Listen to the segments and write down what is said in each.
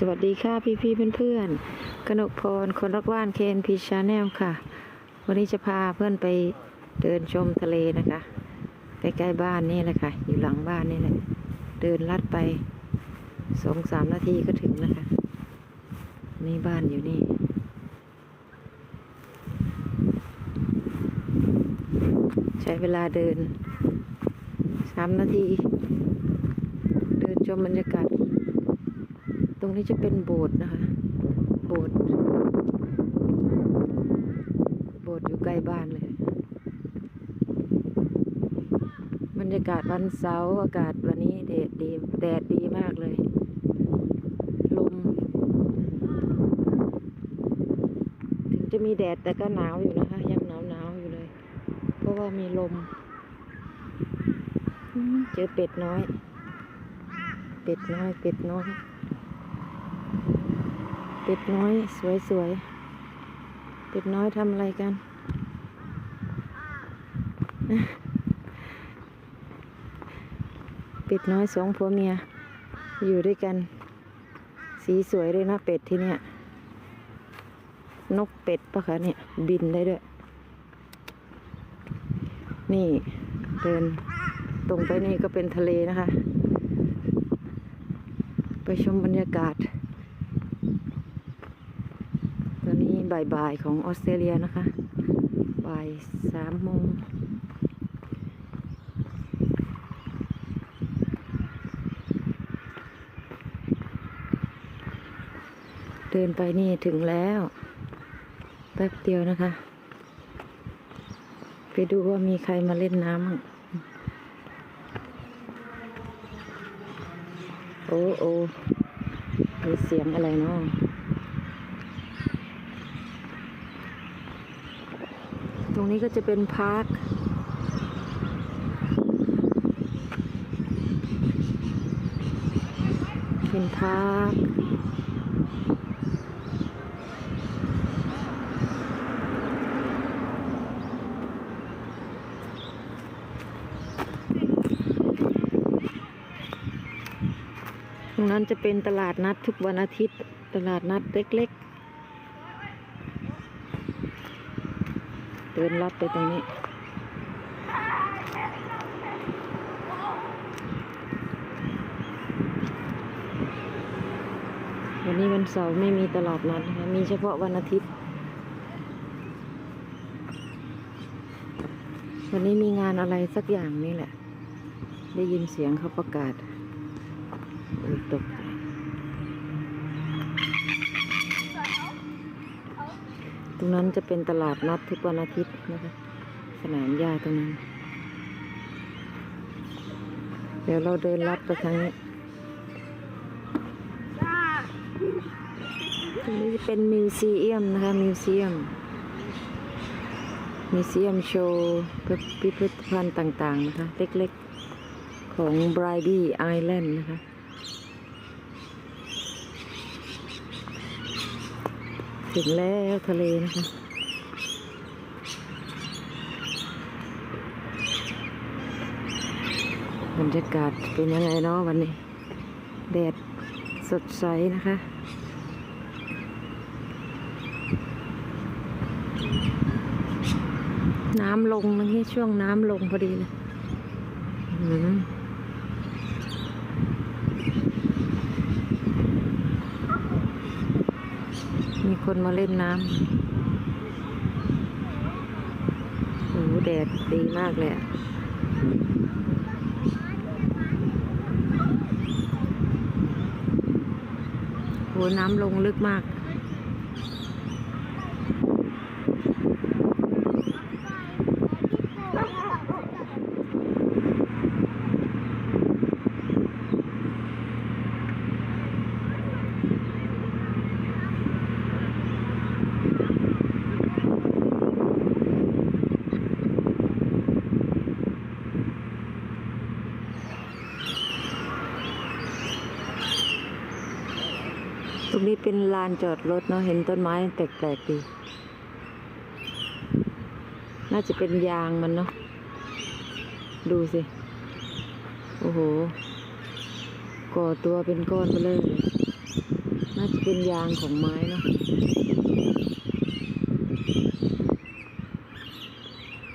สวัสดีค่ะพี่พี่ๆเพื่อนๆกนกพรคนรักบ้านเคนพีชาแนลค่ะ วันนี้จะพาเพื่อนไปเดินชมทะเลนะคะใกล้ๆบ้านนี่แหละค่ะ อยู่หลังบ้านนี่แหละเดินลัดไปสองสามนาทีก็ถึงนะคะ นี่บ้านอยู่นี่ใช้เวลาเดินสามนาที เดินชมบรรยากาศ รงนี้จะเป็นโบสถ์นะคะ โบสถ์ โบสถ์อยู่ใกล้บ้านเลย บรรยากาศวันเสาร์อากาศวันนี้แดดดีแดดดีมากเลย ลม ถึงจะมีแดดแต่ก็หนาวอยู่นะคะ ยังหนาวหนาวอยู่เลย เพราะว่ามีลม เจอเป็ดน้อย เป็ดน้อย เป็ดน้อย เป็ดน้อยสวยสวยๆเป็ดน้อยทำอะไรกัน เป็ดน้อยสองผัวเมีย อยู่ด้วยกัน สีสวยเลยนะเป็ดที่เนี่ย นกเป็ดปะคะเนี่ย บินได้ด้วย นี่เดินตรงไปนี่ก็เป็นทะเลนะคะ ไปชมบรรยากาศ ตอนนี้ บ่ายๆของออสเตรเลียนะคะ บ่ายสามโมงเดินไปนี่ถึงแล้ว แป๊บเดียวนะคะ ไปดูว่ามีใครมาเล่นน้ำมั่งโอ้โอ้เสียงอะไรเนาะ ตรงนี้ก็จะเป็นพาร์คเป็นพาร์คตรงนั้นจะเป็นตลาดนัดทุกวันอาทิตย์ ตลาดนัดเล็ก ๆ เดินลัดไปตรงนี้ วันนี้วันเสาร์ไม่มีตลาดนัดนะคะมีเฉพาะวันอาทิตย์ วันนี้มีงานอะไรสักอย่างนี่แหละ ได้ยินเสียงเขาประกาศตกใจ ตรงนั้นจะเป็นตลาดนัดทุกวันอาทิตย์นะคะ สนามหญ้าตรงนั้น เดี๋ยวเราเดินลัดไปทางนี้ตรงนี้จะเป็นมิวเอียมนะคะ มิวเซียม มิวเซียมโชว์พิพิธภัณฑ์ต่าง ๆ นะคะ เล็ก ๆ ของ b r i d y Island นะคะ ถึงแล้วทะเลนะคะบรรยากาศเป็นยังไงเนาะวันนี้ แดดสดใสนะคะ น้ำลงนะที่ช่วงน้ำลงพอดีเลยอืมมี คนมาเล่นน้ำโอ้โหแดดดีมากเลยอะโหน้ำลงลึกมาก นี้เป็นลานจอดรถเนาะเห็นต้นไม้แปลกๆดี น่าจะเป็นยางมันเนาะ ดูสิ โอ้โห ก่อตัวเป็นก้อนไปเลย น่าจะเป็นยางของไม้เนาะ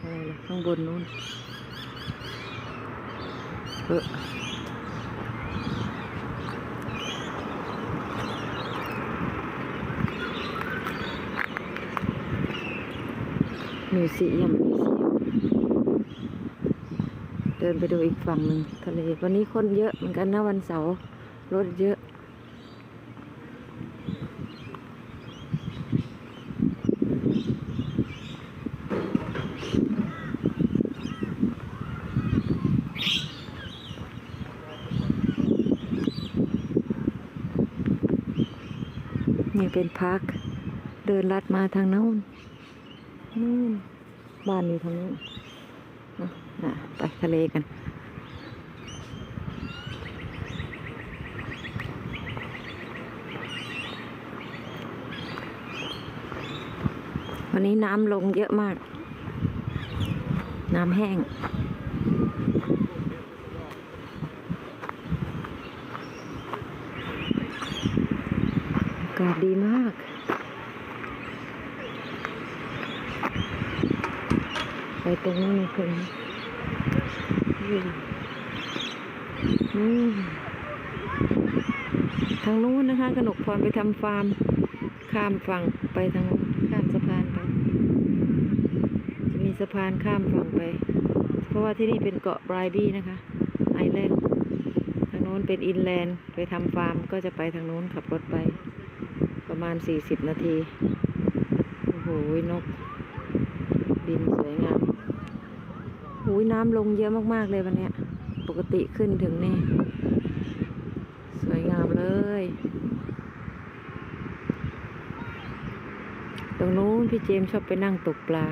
อะไรล่ะข้างบนนู้น เออ มิวเซียมมิวเซียมเดินไปดูอีกฝั่งหนึ่งทะเล วันนี้คนเยอะเหมือนกันนะวันเสาร์รถเยอะนี่เป็นพัก เดินลัดมาทางโน้น นู่นบ้านอยู่ทางนู้นนะน่ะไปทะเลกัน วันนี้น้ำลงเยอะมาก น้ำแห้งอากาศดีมาก ไป ตรงนู้นคนทางนู้นนะคะกนกพรไปทำฟาร์ม ข้ามฝั่งไปทางข้ามสะพานไป จะมีสะพานข้ามฝั่งไป เพราะว่าที่นี่เป็นเกาะไบรบี้นะคะ ไอแลนด์ ทางโน้นเป็นอินแลนด์ ไปทำฟาร์มก็จะไปทางโน้นขับรถไป ประมาณสี่สิบนาที โอ้โหนก บินสวยงาม โอ้ยน้ำลงเยอะมากๆเลยวันนี้ปกติขึ้นถึงนี่ สวยงามเลย ตรงนู้นพี่เจมชอบไปนั่งตกปลา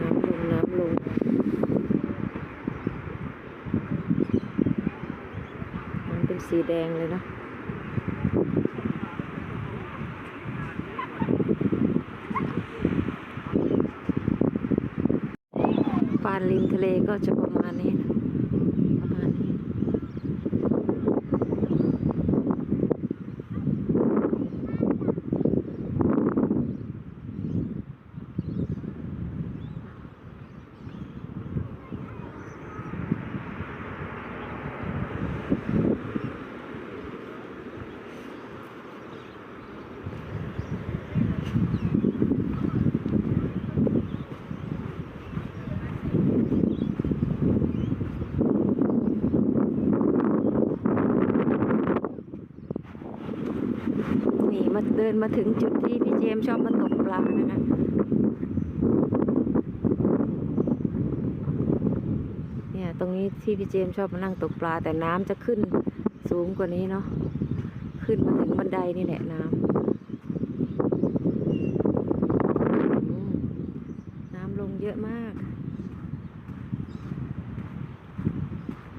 น้ำลงน้ำลงน้ำเป็นสีแดงเลยเนอะปาน ริมทะเลก็จะประมาณนี้นะประมาณนี้ นมาเดินมาถึงจุดที่พี่เจมชอบมาตกปลานะคะเนี่ยตรงนี้ที่พี่เจมชอบมานั่งตกปลา แต่น้ำจะขึ้นสูงกว่านี้เนาะขึ้นมาถึงบันไดนี่แหละน้ำน้ำลงเยอะมาก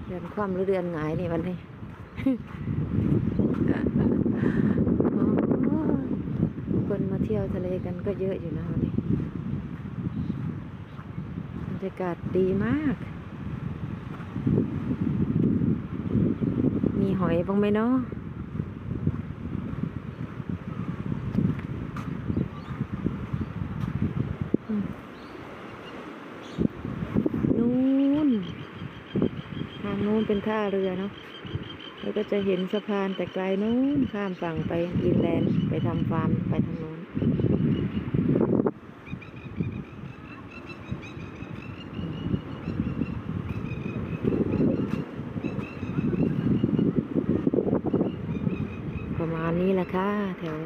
เดือนคว่ำหรือเดือนหงายนี่วันนี้ โอ้ยคนมาเที่ยวทะเลกันก็เยอะอยู่นะวันนี้บรรยากาศดีมาก มีหอยบ้างไหมเนาะนู้นทางนู้นเป็นท่าเรือเนาะแล้วก็จะเห็นสะพานแต่ไกลนู้นข้ามฝั่งไปอินแลนด์ไปทำฟาร์มไปทางนู้นป ระมาณนี้แหละค่ะ แถว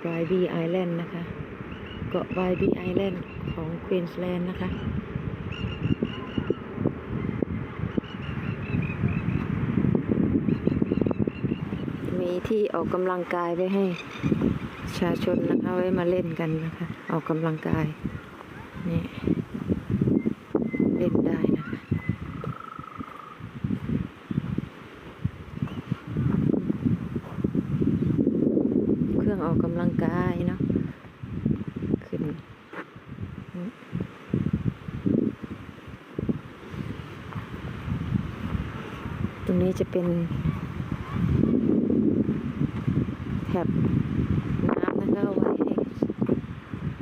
ไบรบีไอแลนด์นะคะ เกาะไบรบีไอแลนด์ของควีนสแลนด์นะคะ มีที่ออกกำลังกายไว้ให้ประชาชนนะคะไว้มาเล่นกันนะคะ ออกกำลังกาย นี่ เล่นได้นะคะ เครื่องออกกำลังกายเนาะขึ้น รงนี้จะเป็นแถบน้ำนะคะเอาไว้ให้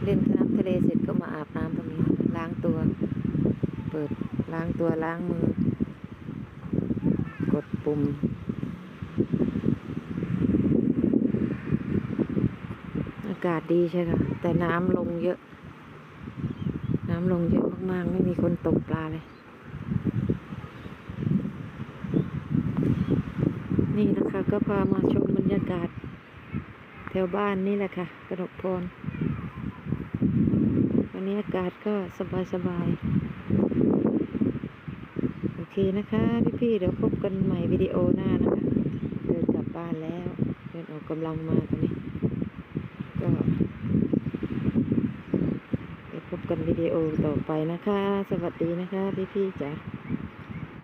เล่นน้ำทะเลเสร็จก็มาอาบน้ำตรงนี้ล้างตัว เปิดล้างตัวล้างมือ กดปุ่มอากาศดีใช่ค่ะแต่น้ำลงเยอะ น้ำลงเยอะมากๆ ไม่มีคนตกปลาเลย นี่นะคะก็พามาชมบรรยากาศ แถวบ้านนี่แหละค่ะกระดกพรวันนี้อากาศก็สบายๆโอเคนะคะ พี่ๆเดี๋ยวพบกันใหม่วิดีโอหน้านะคะ เดินกลับบ้านแล้ว เดินออกกำลังมาตอนนี้ ก็เดี๋ยวพบกันวิดีโอต่อไปนะคะ สวัสดีนะคะ พี่ๆจ๋า